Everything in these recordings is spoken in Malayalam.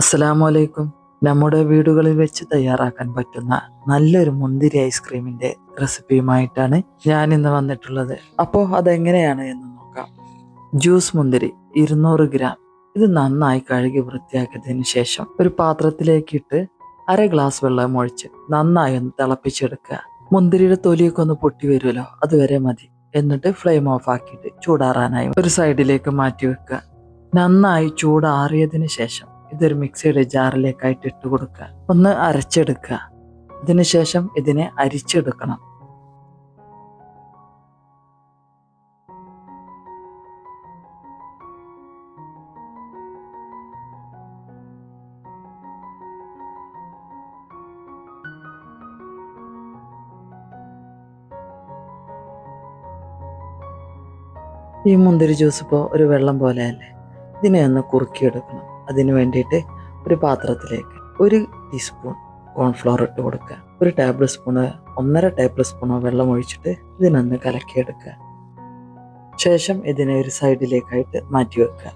അസ്സലാമു അലൈക്കും നമ്മുടെ വീടുകളിൽ വെച്ച് തയ്യാറാക്കാൻ പറ്റുന്ന നല്ലൊരു മുന്തിരി ഐസ്ക്രീമിന്റെ റെസിപ്പിയുമായിട്ടാണ് ഞാൻ ഇന്ന് വന്നിട്ടുള്ളത്. അപ്പോൾ അതെങ്ങനെയാണ് എന്ന് നോക്കാം. ജ്യൂസ് മുന്തിരി ഇരുന്നൂറ് ഗ്രാം. ഇത് നന്നായി കഴുകി വൃത്തിയാക്കിയതിന് ശേഷം ഒരു പാത്രത്തിലേക്ക് ഇട്ട് അര ഗ്ലാസ് വെള്ളം ഒഴിച്ച് നന്നായി ഒന്ന് തിളപ്പിച്ചെടുക്കുക. മുന്തിരിയുടെ തൊലിയൊക്കെ ഒന്ന് പൊട്ടി വരുമല്ലോ അതുവരെ മതി. എന്നിട്ട് ഫ്ലെയിം ഓഫ് ആക്കിയിട്ട് ചൂടാറാനായി ഒരു സൈഡിലേക്ക് മാറ്റി വെക്കുക. നന്നായി ചൂടാറിയതിന് ശേഷം ഇതൊരു മിക്സിയുടെ ജാറിലേക്കായിട്ട് ഇട്ട് കൊടുക്കുക. ഒന്ന് അരച്ചെടുക്കുക. അതിനുശേഷം ഇതിനെ അരിച്ചെടുക്കണം. ഈ മുന്തിരി ജ്യൂസ് ഇപ്പോൾ ഒരു വെള്ളം പോലെയല്ലേ? ഇതിനെ ഒന്ന് കുറുക്കിയെടുക്കണം. അതിന് വേണ്ടിയിട്ട് ഒരു പാത്രത്തിലേക്ക് ഒരു ടീസ്പൂൺ കോൺഫ്ലോർ ഇട്ട് കൊടുക്കുക. ഒരു ടേബിൾ സ്പൂണ് ഒന്നര ടേബിൾ സ്പൂണോ വെള്ളം ഒഴിച്ചിട്ട് ഇതിനൊന്ന് കലക്കിയെടുക്കുക. ശേഷം ഇതിനെ ഒരു സൈഡിലേക്കായിട്ട് മാറ്റി വെക്കുക.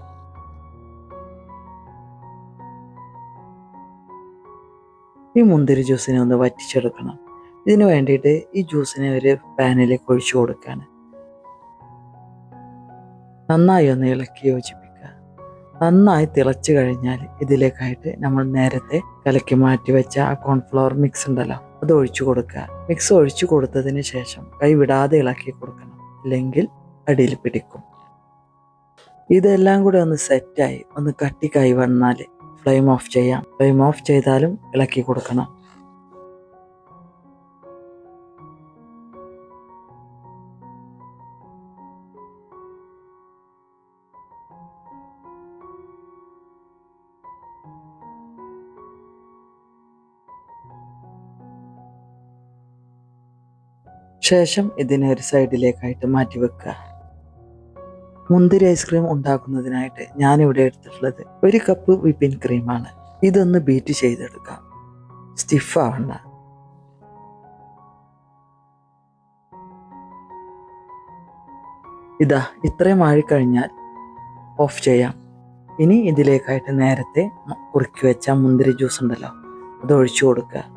ഈ മുന്തിരി ജ്യൂസിനെ ഒന്ന് വറ്റിച്ചെടുക്കണം. ഇതിന് വേണ്ടിയിട്ട് ഈ ജ്യൂസിനെ ഒരു പാനിലേക്ക് ഒഴിച്ചു കൊടുക്കുകയാണ്. നന്നായി ഒന്ന് ഇളക്കി യോജിപ്പിക്കുക. നന്നായി തിളച്ചു കഴിഞ്ഞാൽ ഇതിലേക്കായിട്ട് നമ്മൾ നേരത്തെ കലക്കി മാറ്റി വെച്ച ആ കോൺഫ്ലവർ മിക്സ് ഉണ്ടല്ലോ അത് ഒഴിച്ചു കൊടുക്കുക. മിക്സ് ഒഴിച്ചു കൊടുത്തതിന് ശേഷം കൈ വിടാതെ ഇളക്കി കൊടുക്കണം. അല്ലെങ്കിൽ അടിയിൽ പിടിക്കും. ഇതെല്ലാം കൂടെ ഒന്ന് സെറ്റായി ഒന്ന് കട്ടി കൈ വന്നാൽ ഫ്ലെയിം ഓഫ് ചെയ്യാം. ഫ്ലെയിം ഓഫ് ചെയ്താലും ഇളക്കി കൊടുക്കണം. ശേഷം ഇതിനെ ഒരു സൈഡിലേക്കായിട്ട് മാറ്റി വെക്കുക. മുന്തിരി ഐസ്ക്രീം ഉണ്ടാക്കുന്നതിനായിട്ട് ഞാനിവിടെ എടുത്തിട്ടുള്ളത് ഒരു കപ്പ് വിപ്പിൻ ക്രീമാണ്. ഇതൊന്ന് ബീറ്റ് ചെയ്തെടുക്കാം. സ്റ്റിഫ് ഇതാ ഇത്രയും ആഴിക്കഴിഞ്ഞാൽ ഓഫ് ചെയ്യാം. ഇനി ഇതിലേക്കായിട്ട് നേരത്തെ കുറുക്കി വെച്ച മുന്തിരി ജ്യൂസ് ഉണ്ടല്ലോ അത് ഒഴിച്ചു കൊടുക്കുക.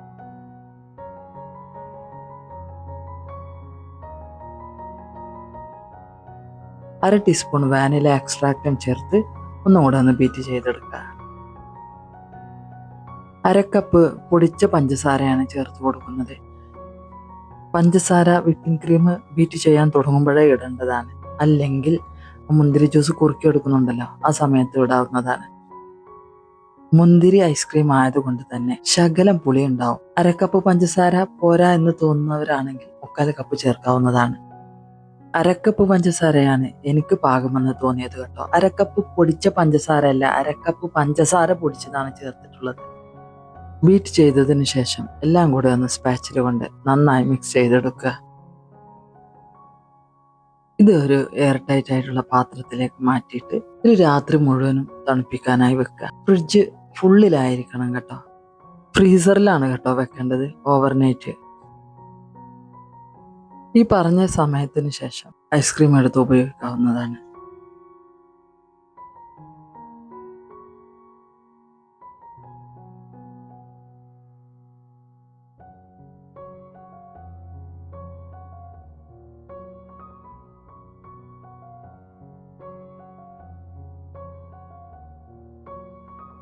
അര ടീസ്പൂൺ വാനില എക്സ്ട്രാക്റ്റും ചേർത്ത് ഒന്നുകൂടെ ഒന്ന് ബീറ്റ് ചെയ്തെടുക്കുക. അര കപ്പ് പൊടിച്ച പഞ്ചസാരയാണ് ചേർത്ത് കൊടുക്കുന്നത്. പഞ്ചസാര വിപ്പിംഗ് ക്രീം ബീറ്റ് ചെയ്യാൻ തുടങ്ങുമ്പോഴേ ഇടേണ്ടതാണ്. അല്ലെങ്കിൽ മുന്തിരി ജ്യൂസ് കുറുക്കി എടുക്കുന്നുണ്ടല്ലോ ആ സമയത്ത് ഇടാവുന്നതാണ്. മുന്തിരി ഐസ്ക്രീം ആയതുകൊണ്ട് തന്നെ ശകലം പുളി ഉണ്ടാവും അരക്കപ്പ് പഞ്ചസാര പോരാ എന്ന് തോന്നുന്നവരാണെങ്കിൽ മുക്കാൽ കപ്പ് ചേർക്കാവുന്നതാണ്. അരക്കപ്പ് പഞ്ചസാരയാണ് എനിക്ക് പാകമെന്ന് തോന്നിയത് കേട്ടോ. അരക്കപ്പ് പൊടിച്ച പഞ്ചസാര അല്ല അരക്കപ്പ് പഞ്ചസാര പൊടിച്ചതാണ് ചേർത്തിട്ടുള്ളത്. ബീറ്റ് ചെയ്തതിന് ശേഷം എല്ലാം കൂടെ ഒന്ന് സ്പാച്ചിൽ കൊണ്ട് നന്നായി മിക്സ് ചെയ്തെടുക്കുക. ഇത് ഒരു എയർ ടൈറ്റ് ആയിട്ടുള്ള പാത്രത്തിലേക്ക് മാറ്റിയിട്ട് ഒരു രാത്രി മുഴുവനും തണുപ്പിക്കാനായി വെക്കുക. ഫ്രിഡ്ജ് ഫുള്ളിലായിരിക്കണം കേട്ടോ. ഫ്രീസറിലാണ് കേട്ടോ വെക്കേണ്ടത്. ഓവർനൈറ്റ് ഈ പറഞ്ഞ സമയത്തിന് ശേഷം ഐസ്ക്രീം എടുത്ത് ഉപയോഗിക്കാവുന്നതാണ്.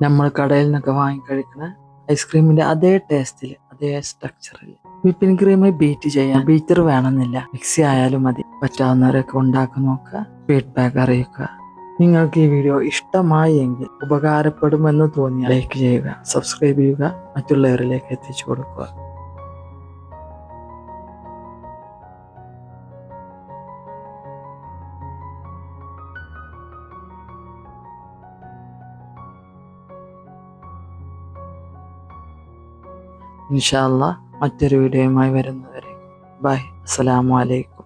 നമ്മൾ കടയിൽ നിന്നൊക്കെ വാങ്ങിക്കഴിക്കുന്ന ഐസ്ക്രീമിന്റെ അതേ ടേസ്റ്റിൽ അതേ സ്ട്രക്ചറിൽ വിപ്പിംഗ് ക്രീം ബീറ്റ് ചെയ്യാം ബീറ്റർ വേണമെന്നില്ല. മിക്സി ആയാലും മതി. പറ്റാവുന്നവരൊക്കെ ഉണ്ടാക്കി നോക്കുക ഫീഡ്ബാക്ക് അറിയിക്കുക. നിങ്ങൾക്ക് ഈ വീഡിയോ ഇഷ്ടമായി എങ്കിൽ ഉപകാരപ്പെടുമെന്ന് തോന്നിയാൽ ലൈക്ക് ചെയ്യുക സബ്സ്ക്രൈബ് ചെയ്യുക മറ്റുള്ളവരിലേക്ക് എത്തിച്ചു കൊടുക്കുക. ഇൻഷാല്ല മറ്റൊരു വീഡിയോയുമായി വരുന്നവരെ. ബൈ. അസ്സലാമു അലൈക്കും.